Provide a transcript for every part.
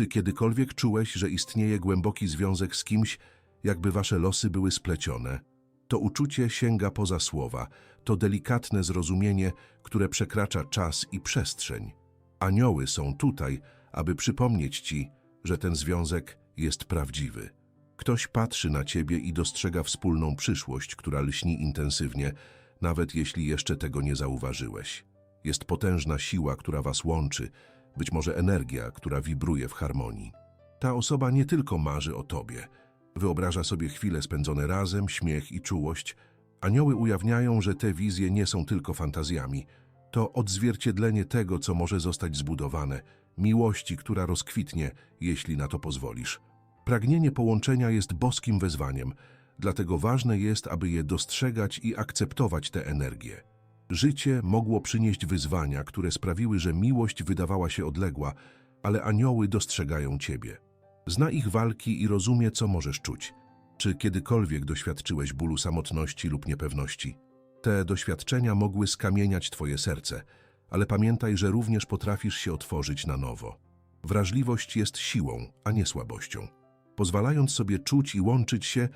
Czy kiedykolwiek czułeś, że istnieje głęboki związek z kimś, jakby wasze losy były splecione? To uczucie sięga poza słowa, to delikatne zrozumienie, które przekracza czas i przestrzeń. Anioły są tutaj, aby przypomnieć ci, że ten związek jest prawdziwy. Ktoś patrzy na ciebie i dostrzega wspólną przyszłość, która lśni intensywnie, nawet jeśli jeszcze tego nie zauważyłeś. Jest potężna siła, która was łączy, być może energia, która wibruje w harmonii. Ta osoba nie tylko marzy o tobie, wyobraża sobie chwile spędzone razem, śmiech i czułość. Anioły ujawniają, że te wizje nie są tylko fantazjami. To odzwierciedlenie tego, co może zostać zbudowane, miłości, która rozkwitnie, jeśli na to pozwolisz. Pragnienie połączenia jest boskim wezwaniem, dlatego ważne jest, aby je dostrzegać i akceptować tę energię. Życie mogło przynieść wyzwania, które sprawiły, że miłość wydawała się odległa, ale anioły dostrzegają ciebie. Zna ich walki i rozumie, co możesz czuć. Czy kiedykolwiek doświadczyłeś bólu samotności lub niepewności? Te doświadczenia mogły skamieniać twoje serce, ale pamiętaj, że również potrafisz się otworzyć na nowo. Wrażliwość jest siłą, a nie słabością. Pozwalając sobie czuć i łączyć się,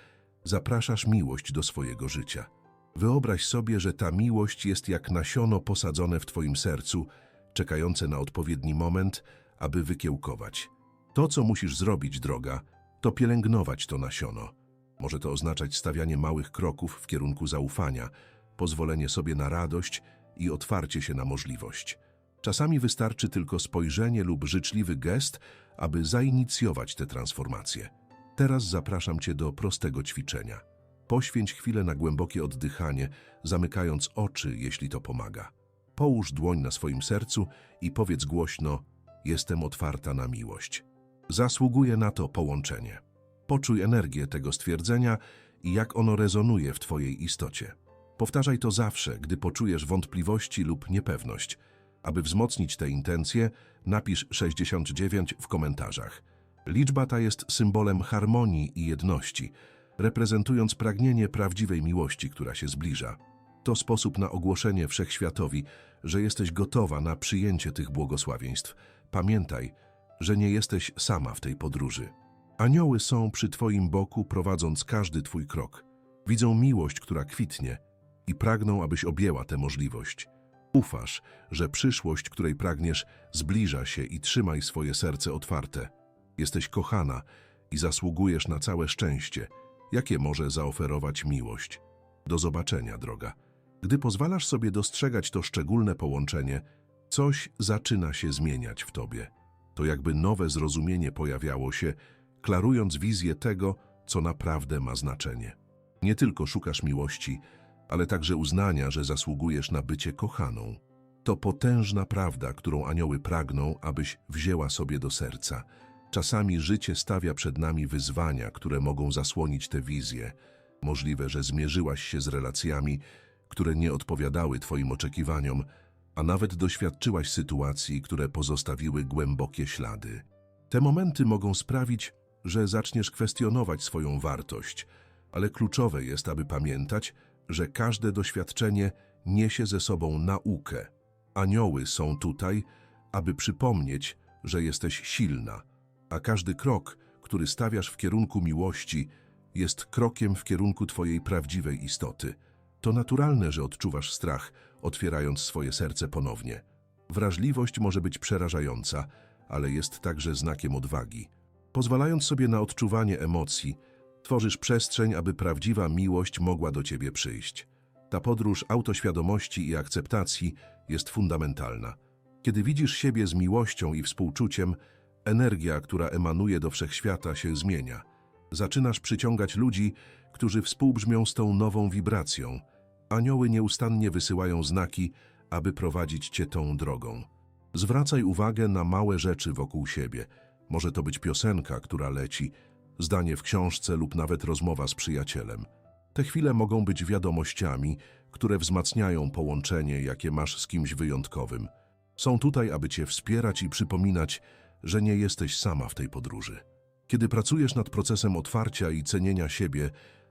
zapraszasz miłość do swojego życia. Wyobraź sobie, że ta miłość jest jak nasiono posadzone w twoim sercu, czekające na odpowiedni moment, aby wykiełkować. To, co musisz zrobić, droga, to pielęgnować to nasiono. Może to oznaczać stawianie małych kroków w kierunku zaufania, pozwolenie sobie na radość i otwarcie się na możliwość. Czasami wystarczy tylko spojrzenie lub życzliwy gest, aby zainicjować tę transformację. Teraz zapraszam Cię do prostego ćwiczenia. Poświęć chwilę na głębokie oddychanie, zamykając oczy, jeśli to pomaga. Połóż dłoń na swoim sercu i powiedz głośno: Jestem otwarta na miłość. Zasługuje na to połączenie. Poczuj energię tego stwierdzenia i jak ono rezonuje w Twojej istocie. Powtarzaj to zawsze, gdy poczujesz wątpliwości lub niepewność. Aby wzmocnić tę intencję, napisz 69 w komentarzach. Liczba ta jest symbolem harmonii i jedności, reprezentując pragnienie prawdziwej miłości, która się zbliża. To sposób na ogłoszenie wszechświatowi, że jesteś gotowa na przyjęcie tych błogosławieństw. Pamiętaj, że nie jesteś sama w tej podróży. Anioły są przy Twoim boku, prowadząc każdy Twój krok. Widzą miłość, która kwitnie i pragną, abyś objęła tę możliwość. Ufasz, że przyszłość, której pragniesz, zbliża się i trzymaj swoje serce otwarte. Jesteś kochana i zasługujesz na całe szczęście, jakie może zaoferować miłość. Do zobaczenia, droga. Gdy pozwalasz sobie dostrzegać to szczególne połączenie, coś zaczyna się zmieniać w tobie. To jakby nowe zrozumienie pojawiało się, klarując wizję tego, co naprawdę ma znaczenie. Nie tylko szukasz miłości, ale także uznania, że zasługujesz na bycie kochaną. To potężna prawda, którą anioły pragną, abyś wzięła sobie do serca. Czasami życie stawia przed nami wyzwania, które mogą zasłonić tę wizję. Możliwe, że zmierzyłaś się z relacjami, które nie odpowiadały Twoim oczekiwaniom, a nawet doświadczyłaś sytuacji, które pozostawiły głębokie ślady. Te momenty mogą sprawić, że zaczniesz kwestionować swoją wartość, ale kluczowe jest, aby pamiętać, że każde doświadczenie niesie ze sobą naukę. Anioły są tutaj, aby przypomnieć, że jesteś silna, a każdy krok, który stawiasz w kierunku miłości, jest krokiem w kierunku Twojej prawdziwej istoty. To naturalne, że odczuwasz strach, otwierając swoje serce ponownie. Wrażliwość może być przerażająca, ale jest także znakiem odwagi. Pozwalając sobie na odczuwanie emocji, tworzysz przestrzeń, aby prawdziwa miłość mogła do ciebie przyjść. Ta podróż autoświadomości i akceptacji jest fundamentalna. Kiedy widzisz siebie z miłością i współczuciem, energia, która emanuje do wszechświata, się zmienia. Zaczynasz przyciągać ludzi, którzy współbrzmią z tą nową wibracją. Anioły nieustannie wysyłają znaki, aby prowadzić cię tą drogą. Zwracaj uwagę na małe rzeczy wokół siebie. Może to być piosenka, która leci, zdanie w książce lub nawet rozmowa z przyjacielem. Te chwile mogą być wiadomościami, które wzmacniają połączenie, jakie masz z kimś wyjątkowym. Są tutaj, aby cię wspierać i przypominać, że nie jesteś sama w tej podróży. Kiedy pracujesz nad procesem otwarcia i cenienia siebie,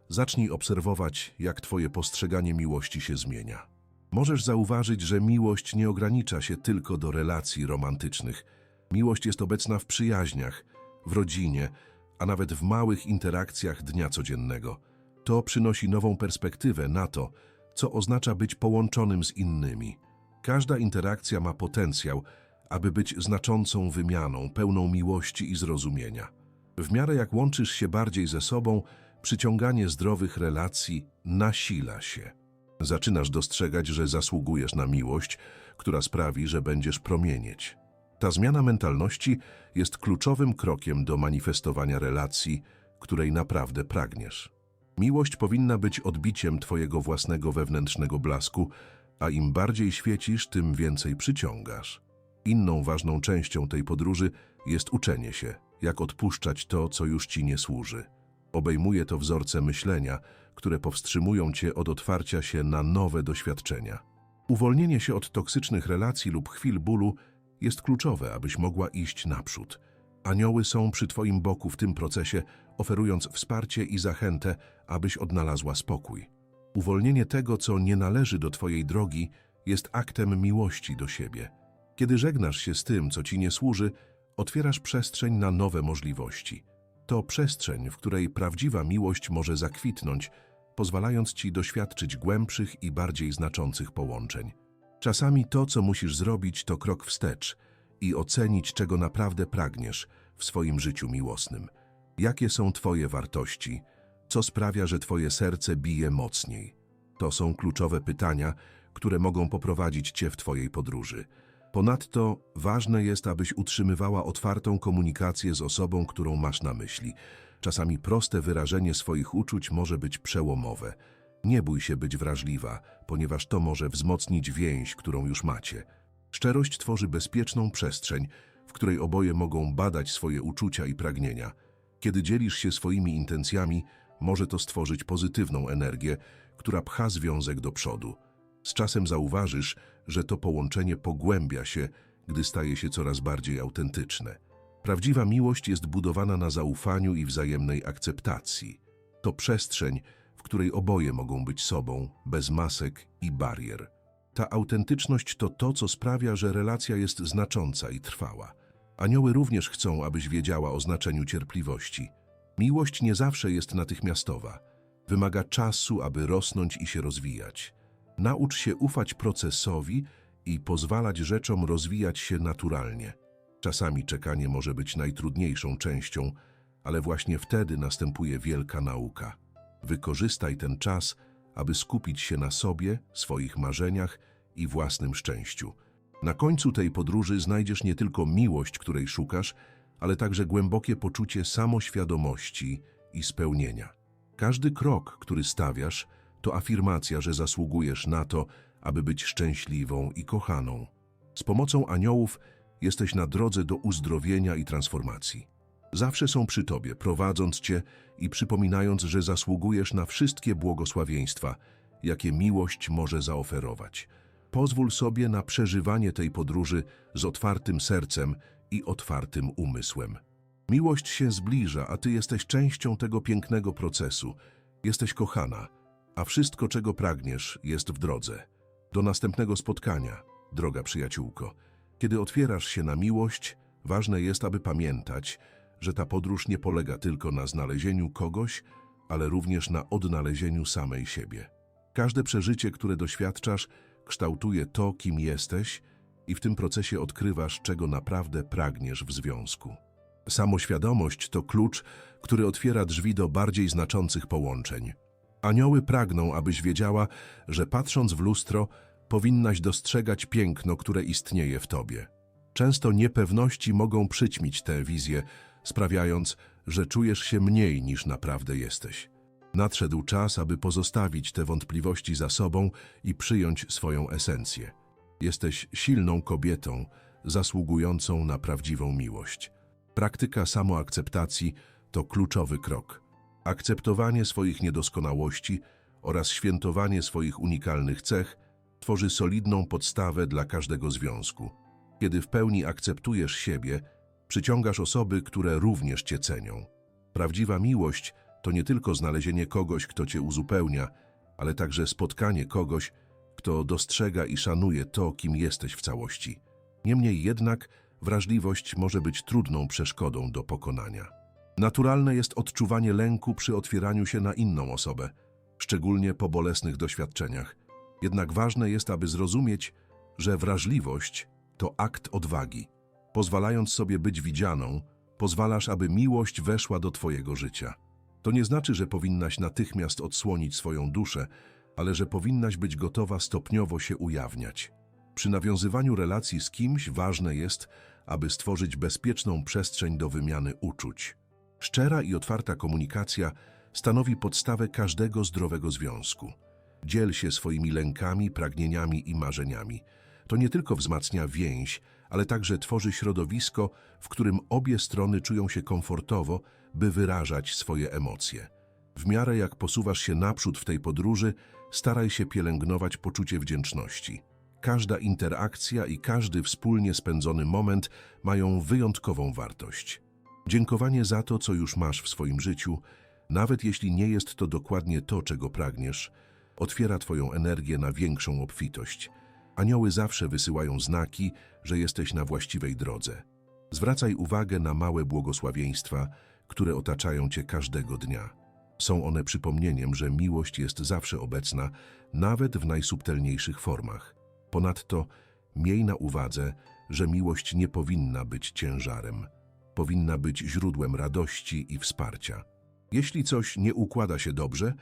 zacznij obserwować, jak twoje postrzeganie miłości się zmienia. Możesz zauważyć, że miłość nie ogranicza się tylko do relacji romantycznych. Miłość jest obecna w przyjaźniach, w rodzinie, a nawet w małych interakcjach dnia codziennego. To przynosi nową perspektywę na to, co oznacza być połączonym z innymi. Każda interakcja ma potencjał, aby być znaczącą wymianą, pełną miłości i zrozumienia. W miarę jak łączysz się bardziej ze sobą, przyciąganie zdrowych relacji nasila się. Zaczynasz dostrzegać, że zasługujesz na miłość, która sprawi, że będziesz promienieć. Ta zmiana mentalności jest kluczowym krokiem do manifestowania relacji, której naprawdę pragniesz. Miłość powinna być odbiciem Twojego własnego wewnętrznego blasku, a im bardziej świecisz, tym więcej przyciągasz. Inną ważną częścią tej podróży jest uczenie się, jak odpuszczać to, co już Ci nie służy. Obejmuje to wzorce myślenia, które powstrzymują Cię od otwarcia się na nowe doświadczenia. Uwolnienie się od toksycznych relacji lub chwil bólu jest kluczowe, abyś mogła iść naprzód. Anioły są przy Twoim boku w tym procesie, oferując wsparcie i zachętę, abyś odnalazła spokój. Uwolnienie tego, co nie należy do Twojej drogi, jest aktem miłości do siebie. Kiedy żegnasz się z tym, co Ci nie służy, otwierasz przestrzeń na nowe możliwości. To przestrzeń, w której prawdziwa miłość może zakwitnąć, pozwalając Ci doświadczyć głębszych i bardziej znaczących połączeń. Czasami to, co musisz zrobić, to krok wstecz i ocenić, czego naprawdę pragniesz w swoim życiu miłosnym. Jakie są Twoje wartości? Co sprawia, że Twoje serce bije mocniej? To są kluczowe pytania, które mogą poprowadzić Cię w Twojej podróży. Ponadto ważne jest, abyś utrzymywała otwartą komunikację z osobą, którą masz na myśli. Czasami proste wyrażenie swoich uczuć może być przełomowe. Nie bój się być wrażliwa, ponieważ to może wzmocnić więź, którą już macie. Szczerość tworzy bezpieczną przestrzeń, w której oboje mogą badać swoje uczucia i pragnienia. Kiedy dzielisz się swoimi intencjami, może to stworzyć pozytywną energię, która pcha związek do przodu. Z czasem zauważysz, że to połączenie pogłębia się, gdy staje się coraz bardziej autentyczne. Prawdziwa miłość jest budowana na zaufaniu i wzajemnej akceptacji. To przestrzeń, w której oboje mogą być sobą, bez masek i barier. Ta autentyczność to to, co sprawia, że relacja jest znacząca i trwała. Anioły również chcą, abyś wiedziała o znaczeniu cierpliwości. Miłość nie zawsze jest natychmiastowa. Wymaga czasu, aby rosnąć i się rozwijać. Naucz się ufać procesowi i pozwalać rzeczom rozwijać się naturalnie. Czasami czekanie może być najtrudniejszą częścią, ale właśnie wtedy następuje wielka nauka. Wykorzystaj ten czas, aby skupić się na sobie, swoich marzeniach i własnym szczęściu. Na końcu tej podróży znajdziesz nie tylko miłość, której szukasz, ale także głębokie poczucie samoświadomości i spełnienia. Każdy krok, który stawiasz, to afirmacja, że zasługujesz na to, aby być szczęśliwą i kochaną. Z pomocą aniołów jesteś na drodze do uzdrowienia i transformacji. Zawsze są przy Tobie, prowadząc Cię i przypominając, że zasługujesz na wszystkie błogosławieństwa, jakie miłość może zaoferować. Pozwól sobie na przeżywanie tej podróży z otwartym sercem i otwartym umysłem. Miłość się zbliża, a Ty jesteś częścią tego pięknego procesu. Jesteś kochana, a wszystko, czego pragniesz, jest w drodze. Do następnego spotkania, droga przyjaciółko. Kiedy otwierasz się na miłość, ważne jest, aby pamiętać, że ta podróż nie polega tylko na znalezieniu kogoś, ale również na odnalezieniu samej siebie. Każde przeżycie, które doświadczasz, kształtuje to, kim jesteś i w tym procesie odkrywasz, czego naprawdę pragniesz w związku. Samoświadomość to klucz, który otwiera drzwi do bardziej znaczących połączeń. Anioły pragną, abyś wiedziała, że patrząc w lustro, powinnaś dostrzegać piękno, które istnieje w tobie. Często niepewności mogą przyćmić tę wizję, sprawiając, że czujesz się mniej niż naprawdę jesteś. Nadszedł czas, aby pozostawić te wątpliwości za sobą i przyjąć swoją esencję. Jesteś silną kobietą, zasługującą na prawdziwą miłość. Praktyka samoakceptacji to kluczowy krok. Akceptowanie swoich niedoskonałości oraz świętowanie swoich unikalnych cech tworzy solidną podstawę dla każdego związku. Kiedy w pełni akceptujesz siebie, przyciągasz osoby, które również cię cenią. Prawdziwa miłość to nie tylko znalezienie kogoś, kto cię uzupełnia, ale także spotkanie kogoś, kto dostrzega i szanuje to, kim jesteś w całości. Niemniej jednak wrażliwość może być trudną przeszkodą do pokonania. Naturalne jest odczuwanie lęku przy otwieraniu się na inną osobę, szczególnie po bolesnych doświadczeniach. Jednak ważne jest, aby zrozumieć, że wrażliwość to akt odwagi. Pozwalając sobie być widzianą, pozwalasz, aby miłość weszła do Twojego życia. To nie znaczy, że powinnaś natychmiast odsłonić swoją duszę, ale że powinnaś być gotowa stopniowo się ujawniać. Przy nawiązywaniu relacji z kimś ważne jest, aby stworzyć bezpieczną przestrzeń do wymiany uczuć. Szczera i otwarta komunikacja stanowi podstawę każdego zdrowego związku. Dziel się swoimi lękami, pragnieniami i marzeniami. To nie tylko wzmacnia więź, ale także tworzy środowisko, w którym obie strony czują się komfortowo, by wyrażać swoje emocje. W miarę jak posuwasz się naprzód w tej podróży, staraj się pielęgnować poczucie wdzięczności. Każda interakcja i każdy wspólnie spędzony moment mają wyjątkową wartość. Dziękowanie za to, co już masz w swoim życiu, nawet jeśli nie jest to dokładnie to, czego pragniesz, otwiera Twoją energię na większą obfitość. Anioły zawsze wysyłają znaki, że jesteś na właściwej drodze. Zwracaj uwagę na małe błogosławieństwa, które otaczają Cię każdego dnia. Są one przypomnieniem, że miłość jest zawsze obecna, nawet w najsubtelniejszych formach. Ponadto miej na uwadze, że miłość nie powinna być ciężarem. Powinna być źródłem radości i wsparcia. Jeśli coś nie układa się dobrze,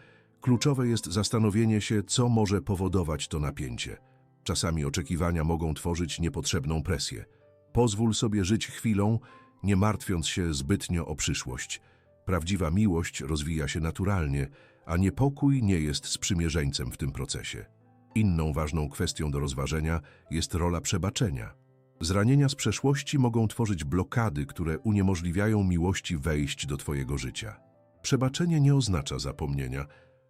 kluczowe jest zastanowienie się, co może powodować to napięcie. Czasami oczekiwania mogą tworzyć niepotrzebną presję. Pozwól sobie żyć chwilą, nie martwiąc się zbytnio o przyszłość. Prawdziwa miłość rozwija się naturalnie, a niepokój nie jest sprzymierzeńcem w tym procesie. Inną ważną kwestią do rozważenia jest rola przebaczenia. Zranienia z przeszłości mogą tworzyć blokady, które uniemożliwiają miłości wejść do Twojego życia. Przebaczenie nie oznacza zapomnienia,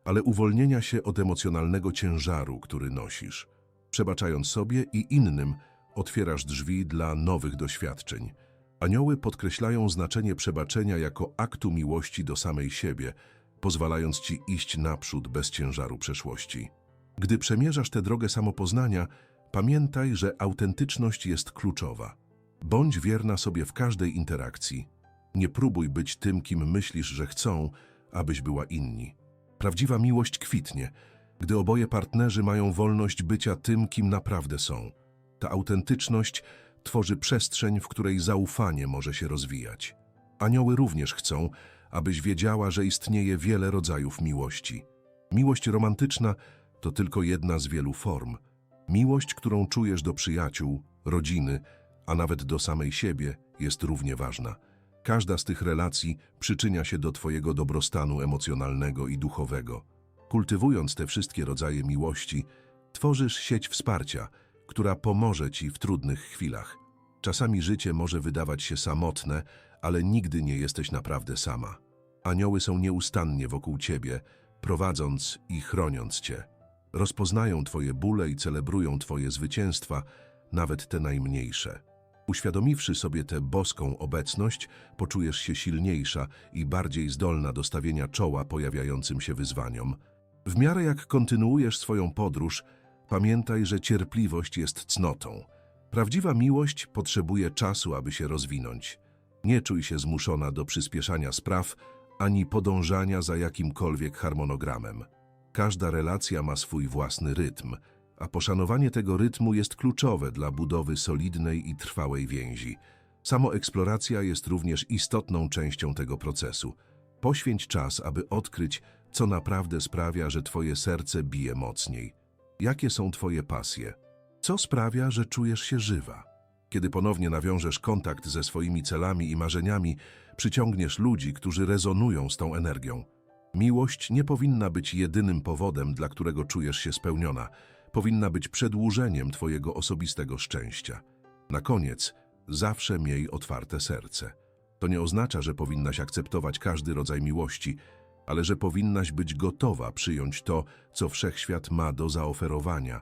ale uwolnienia się od emocjonalnego ciężaru, który nosisz. Przebaczając sobie i innym, otwierasz drzwi dla nowych doświadczeń. Anioły podkreślają znaczenie przebaczenia jako aktu miłości do samej siebie, pozwalając Ci iść naprzód bez ciężaru przeszłości. Gdy przemierzasz tę drogę samopoznania, pamiętaj, że autentyczność jest kluczowa. Bądź wierna sobie w każdej interakcji. Nie próbuj być tym, kim myślisz, że chcą, abyś była inni. Prawdziwa miłość kwitnie, gdy oboje partnerzy mają wolność bycia tym, kim naprawdę są. Ta autentyczność tworzy przestrzeń, w której zaufanie może się rozwijać. Anioły również chcą, abyś wiedziała, że istnieje wiele rodzajów miłości. Miłość romantyczna to tylko jedna z wielu form. Miłość, którą czujesz do przyjaciół, rodziny, a nawet do samej siebie, jest równie ważna. Każda z tych relacji przyczynia się do Twojego dobrostanu emocjonalnego i duchowego. Kultywując te wszystkie rodzaje miłości, tworzysz sieć wsparcia, która pomoże Ci w trudnych chwilach. Czasami życie może wydawać się samotne, ale nigdy nie jesteś naprawdę sama. Anioły są nieustannie wokół Ciebie, prowadząc i chroniąc Cię. Rozpoznają Twoje bóle i celebrują Twoje zwycięstwa, nawet te najmniejsze. Uświadomiwszy sobie tę boską obecność, poczujesz się silniejsza i bardziej zdolna do stawienia czoła pojawiającym się wyzwaniom. W miarę jak kontynuujesz swoją podróż, pamiętaj, że cierpliwość jest cnotą. Prawdziwa miłość potrzebuje czasu, aby się rozwinąć. Nie czuj się zmuszona do przyspieszania spraw, ani podążania za jakimkolwiek harmonogramem. Każda relacja ma swój własny rytm, a poszanowanie tego rytmu jest kluczowe dla budowy solidnej i trwałej więzi. Samoeksploracja jest również istotną częścią tego procesu. Poświęć czas, aby odkryć, co naprawdę sprawia, że Twoje serce bije mocniej. Jakie są Twoje pasje? Co sprawia, że czujesz się żywa? Kiedy ponownie nawiążesz kontakt ze swoimi celami i marzeniami, przyciągniesz ludzi, którzy rezonują z tą energią. Miłość nie powinna być jedynym powodem, dla którego czujesz się spełniona. Powinna być przedłużeniem Twojego osobistego szczęścia. Na koniec, zawsze miej otwarte serce. To nie oznacza, że powinnaś akceptować każdy rodzaj miłości, ale że powinnaś być gotowa przyjąć to, co wszechświat ma do zaoferowania.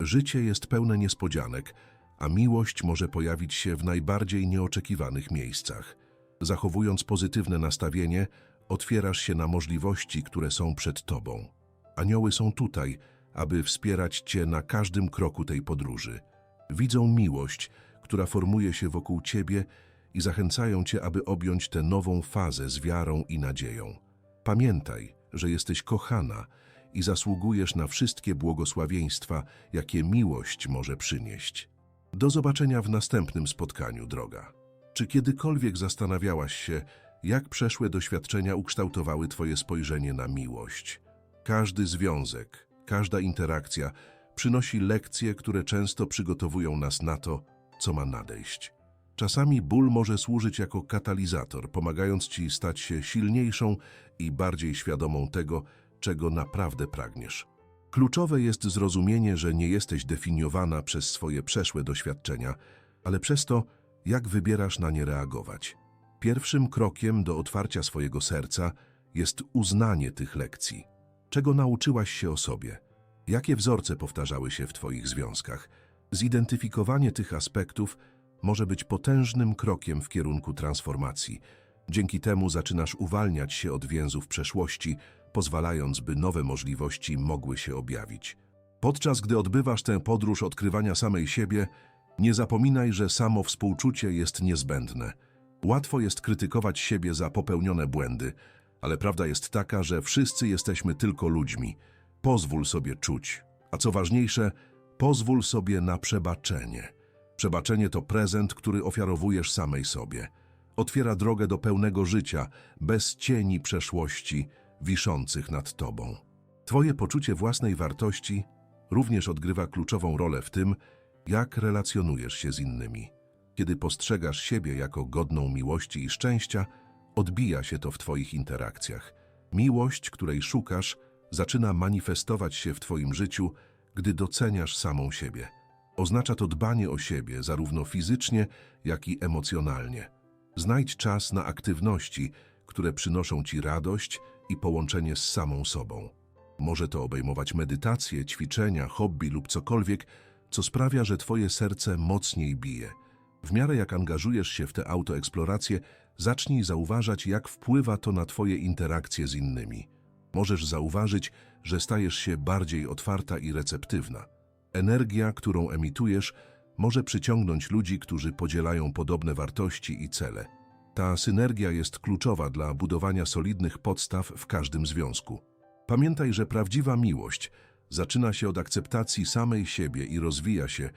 Życie jest pełne niespodzianek, a miłość może pojawić się w najbardziej nieoczekiwanych miejscach. Zachowując pozytywne nastawienie, otwierasz się na możliwości, które są przed Tobą. Anioły są tutaj, aby wspierać Cię na każdym kroku tej podróży. Widzą miłość, która formuje się wokół ciebie i zachęcają cię, aby objąć tę nową fazę z wiarą i nadzieją. Pamiętaj, że jesteś kochana i zasługujesz na wszystkie błogosławieństwa, jakie miłość może przynieść. Do zobaczenia w następnym spotkaniu, droga. Czy kiedykolwiek zastanawiałaś się, jak przeszłe doświadczenia ukształtowały Twoje spojrzenie na miłość? Każdy związek, każda interakcja przynosi lekcje, które często przygotowują nas na to, co ma nadejść. Czasami ból może służyć jako katalizator, pomagając Ci stać się silniejszą i bardziej świadomą tego, czego naprawdę pragniesz. Kluczowe jest zrozumienie, że nie jesteś definiowana przez swoje przeszłe doświadczenia, ale przez to, jak wybierasz na nie reagować. Pierwszym krokiem do otwarcia swojego serca jest uznanie tych lekcji. Czego nauczyłaś się o sobie? Jakie wzorce powtarzały się w Twoich związkach? Zidentyfikowanie tych aspektów może być potężnym krokiem w kierunku transformacji. Dzięki temu zaczynasz uwalniać się od więzów przeszłości, pozwalając, by nowe możliwości mogły się objawić. Podczas gdy odbywasz tę podróż odkrywania samej siebie, nie zapominaj, że samo współczucie jest niezbędne. Łatwo jest krytykować siebie za popełnione błędy, ale prawda jest taka, że wszyscy jesteśmy tylko ludźmi. Pozwól sobie czuć, a co ważniejsze, pozwól sobie na przebaczenie. Przebaczenie to prezent, który ofiarowujesz samej sobie. Otwiera drogę do pełnego życia, bez cieni przeszłości wiszących nad tobą. Twoje poczucie własnej wartości również odgrywa kluczową rolę w tym, jak relacjonujesz się z innymi. Kiedy postrzegasz siebie jako godną miłości i szczęścia, odbija się to w Twoich interakcjach. Miłość, której szukasz, zaczyna manifestować się w Twoim życiu, gdy doceniasz samą siebie. Oznacza to dbanie o siebie, zarówno fizycznie, jak i emocjonalnie. Znajdź czas na aktywności, które przynoszą Ci radość i połączenie z samą sobą. Może to obejmować medytację, ćwiczenia, hobby lub cokolwiek, co sprawia, że Twoje serce mocniej bije. W miarę jak angażujesz się w tę autoeksplorację, zacznij zauważać, jak wpływa to na Twoje interakcje z innymi. Możesz zauważyć, że stajesz się bardziej otwarta i receptywna. Energia, którą emitujesz, może przyciągnąć ludzi, którzy podzielają podobne wartości i cele. Ta synergia jest kluczowa dla budowania solidnych podstaw w każdym związku. Pamiętaj, że prawdziwa miłość zaczyna się od akceptacji samej siebie i rozwija się,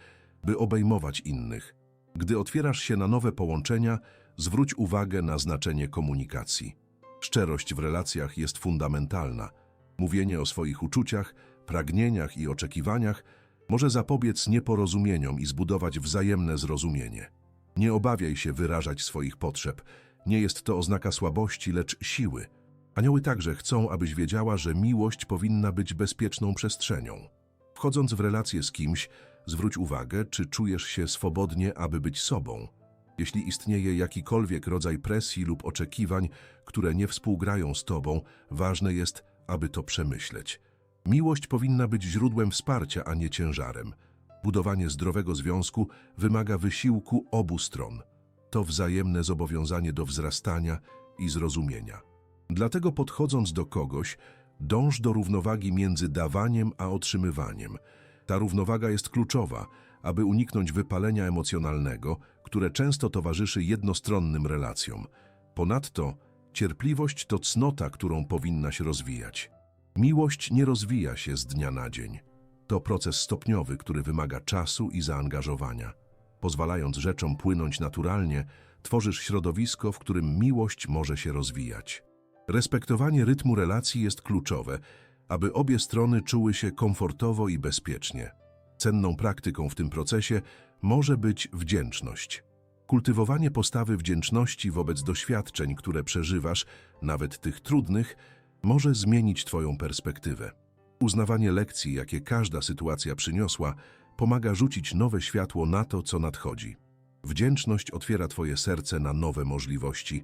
by obejmować innych. Gdy otwierasz się na nowe połączenia, zwróć uwagę na znaczenie komunikacji. Szczerość w relacjach jest fundamentalna. Mówienie o swoich uczuciach, pragnieniach i oczekiwaniach może zapobiec nieporozumieniom i zbudować wzajemne zrozumienie. Nie obawiaj się wyrażać swoich potrzeb. Nie jest to oznaka słabości, lecz siły. Anioły także chcą, abyś wiedziała, że miłość powinna być bezpieczną przestrzenią. Wchodząc w relację z kimś, zwróć uwagę, czy czujesz się swobodnie, aby być sobą. Jeśli istnieje jakikolwiek rodzaj presji lub oczekiwań, które nie współgrają z tobą, ważne jest, aby to przemyśleć. Miłość powinna być źródłem wsparcia, a nie ciężarem. Budowanie zdrowego związku wymaga wysiłku obu stron. To wzajemne zobowiązanie do wzrastania i zrozumienia. Dlatego podchodząc do kogoś, dąż do równowagi między dawaniem a otrzymywaniem. Ta równowaga jest kluczowa, aby uniknąć wypalenia emocjonalnego, które często towarzyszy jednostronnym relacjom. Ponadto cierpliwość to cnota, którą powinnaś rozwijać. Miłość nie rozwija się z dnia na dzień. To proces stopniowy, który wymaga czasu i zaangażowania. Pozwalając rzeczom płynąć naturalnie, tworzysz środowisko, w którym miłość może się rozwijać. Respektowanie rytmu relacji jest kluczowe, aby obie strony czuły się komfortowo i bezpiecznie. Cenną praktyką w tym procesie może być wdzięczność. Kultywowanie postawy wdzięczności wobec doświadczeń, które przeżywasz, nawet tych trudnych, może zmienić Twoją perspektywę. Uznawanie lekcji, jakie każda sytuacja przyniosła, pomaga rzucić nowe światło na to, co nadchodzi. Wdzięczność otwiera Twoje serce na nowe możliwości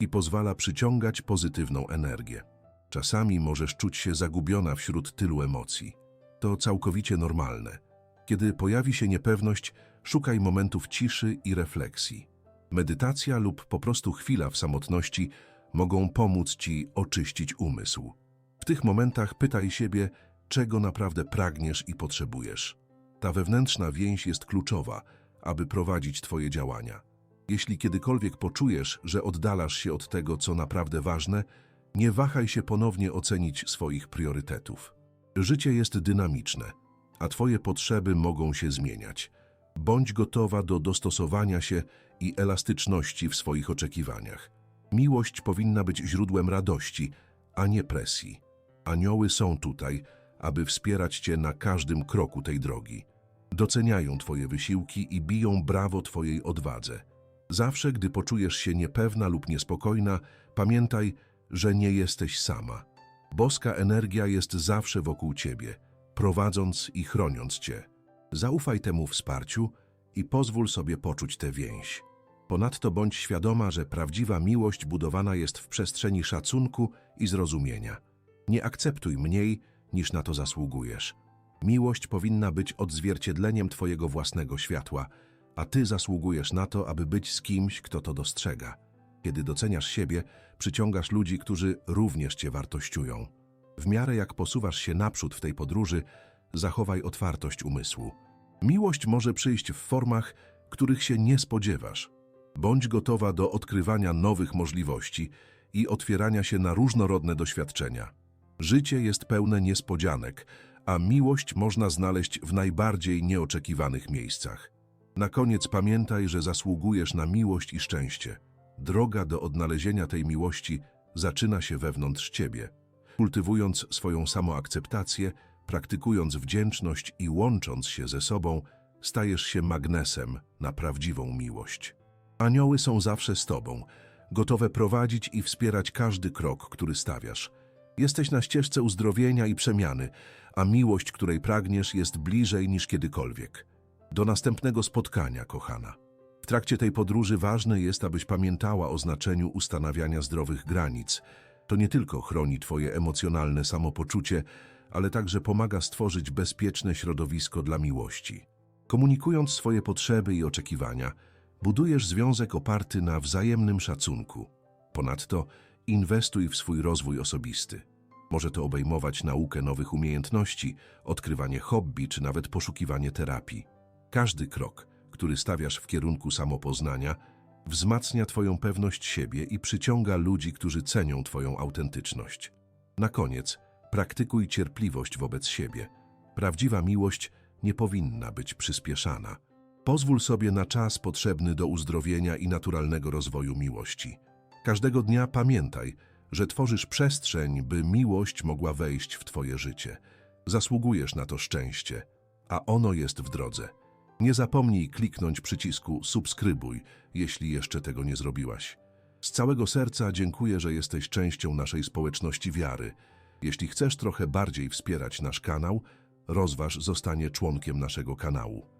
i pozwala przyciągać pozytywną energię. Czasami możesz czuć się zagubiona wśród tylu emocji. To całkowicie normalne. Kiedy pojawi się niepewność, szukaj momentów ciszy i refleksji. Medytacja lub po prostu chwila w samotności mogą pomóc Ci oczyścić umysł. W tych momentach pytaj siebie, czego naprawdę pragniesz i potrzebujesz. Ta wewnętrzna więź jest kluczowa, aby prowadzić Twoje działania. Jeśli kiedykolwiek poczujesz, że oddalasz się od tego, co naprawdę ważne, nie wahaj się ponownie ocenić swoich priorytetów. Życie jest dynamiczne, a Twoje potrzeby mogą się zmieniać. Bądź gotowa do dostosowania się i elastyczności w swoich oczekiwaniach. Miłość powinna być źródłem radości, a nie presji. Anioły są tutaj, aby wspierać Cię na każdym kroku tej drogi. Doceniają Twoje wysiłki i biją brawo Twojej odwadze. Zawsze, gdy poczujesz się niepewna lub niespokojna, pamiętaj, że nie jesteś sama. Boska energia jest zawsze wokół Ciebie, prowadząc i chroniąc Cię. Zaufaj temu wsparciu i pozwól sobie poczuć tę więź. Ponadto bądź świadoma, że prawdziwa miłość budowana jest w przestrzeni szacunku i zrozumienia. Nie akceptuj mniej, niż na to zasługujesz. Miłość powinna być odzwierciedleniem Twojego własnego światła, a Ty zasługujesz na to, aby być z kimś, kto to dostrzega. Kiedy doceniasz siebie, przyciągasz ludzi, którzy również Cię wartościują. W miarę jak posuwasz się naprzód w tej podróży, zachowaj otwartość umysłu. Miłość może przyjść w formach, których się nie spodziewasz. Bądź gotowa do odkrywania nowych możliwości i otwierania się na różnorodne doświadczenia. Życie jest pełne niespodzianek, a miłość można znaleźć w najbardziej nieoczekiwanych miejscach. Na koniec pamiętaj, że zasługujesz na miłość i szczęście. Droga do odnalezienia tej miłości zaczyna się wewnątrz ciebie. Kultywując swoją samoakceptację, praktykując wdzięczność i łącząc się ze sobą, stajesz się magnesem na prawdziwą miłość. Anioły są zawsze z tobą, gotowe prowadzić i wspierać każdy krok, który stawiasz. Jesteś na ścieżce uzdrowienia i przemiany, a miłość, której pragniesz, jest bliżej niż kiedykolwiek. Do następnego spotkania, kochana. Trakcie tej podróży ważne jest, abyś pamiętała o znaczeniu ustanawiania zdrowych granic. To nie tylko chroni Twoje emocjonalne samopoczucie, ale także pomaga stworzyć bezpieczne środowisko dla miłości. Komunikując swoje potrzeby i oczekiwania, budujesz związek oparty na wzajemnym szacunku. Ponadto inwestuj w swój rozwój osobisty. Może to obejmować naukę nowych umiejętności, odkrywanie hobby czy nawet poszukiwanie terapii. Każdy krok, który stawiasz w kierunku samopoznania, wzmacnia Twoją pewność siebie i przyciąga ludzi, którzy cenią Twoją autentyczność. Na koniec, praktykuj cierpliwość wobec siebie. Prawdziwa miłość nie powinna być przyspieszana. Pozwól sobie na czas potrzebny do uzdrowienia i naturalnego rozwoju miłości. Każdego dnia pamiętaj, że tworzysz przestrzeń, by miłość mogła wejść w Twoje życie. Zasługujesz na to szczęście, a ono jest w drodze. Nie zapomnij kliknąć przycisku subskrybuj, jeśli jeszcze tego nie zrobiłaś. Z całego serca dziękuję, że jesteś częścią naszej społeczności wiary. Jeśli chcesz trochę bardziej wspierać nasz kanał, rozważ zostanie członkiem naszego kanału.